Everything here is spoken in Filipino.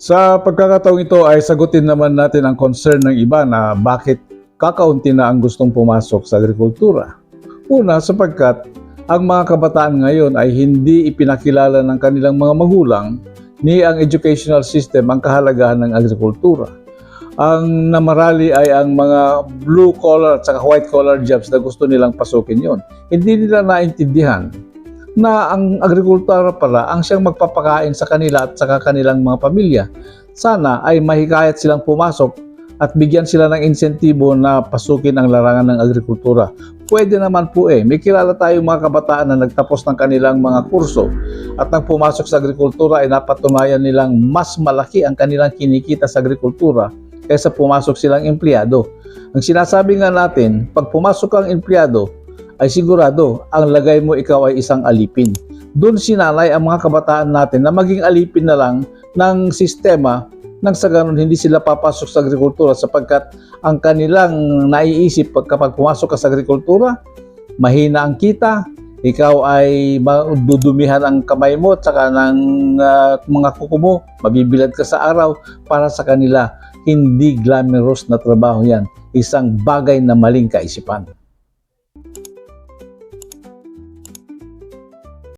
Sa pagkakataong ito ay sagutin naman natin ang concern ng iba na bakit kakaunti na ang gustong pumasok sa agrikultura. Una, sapagkat ang mga kabataan ngayon ay hindi ipinakilala ng kanilang mga magulang ni ang educational system ang kahalagahan ng agrikultura. Ang namarali ay ang mga blue collar at white collar jobs na gusto nilang pasukin yon. Hindi nila naintindihan na ang agrikultura pala ang siyang magpapakain sa kanila at sa kanilang mga pamilya. Sana ay mahikayat silang pumasok at bigyan sila ng insentibo na pasukin ang larangan ng agrikultura. Pwede naman po eh. May kilala tayong mga kabataan na nagtapos ng kanilang mga kurso at nang pumasok sa agrikultura ay napatunayan nilang mas malaki ang kanilang kinikita sa agrikultura kaysa pumasok silang empleyado. Ang sinasabi nga natin, pag pumasok kang empleyado, ay sigurado ang lagay mo ikaw ay isang alipin. Doon sinalay ang mga kabataan natin na maging alipin na lang ng sistema nang sa ganun hindi sila papasok sa agrikultura sapagkat ang kanilang naiisip pag kapag pumasok ka sa agrikultura, mahina ang kita, ikaw ay dudumihan ang kamay mo at saka ng ah, mga kuko mo, mabibilad ka sa araw para sa kanila. Hindi glamorous na trabaho yan. Isang bagay na maling kaisipan.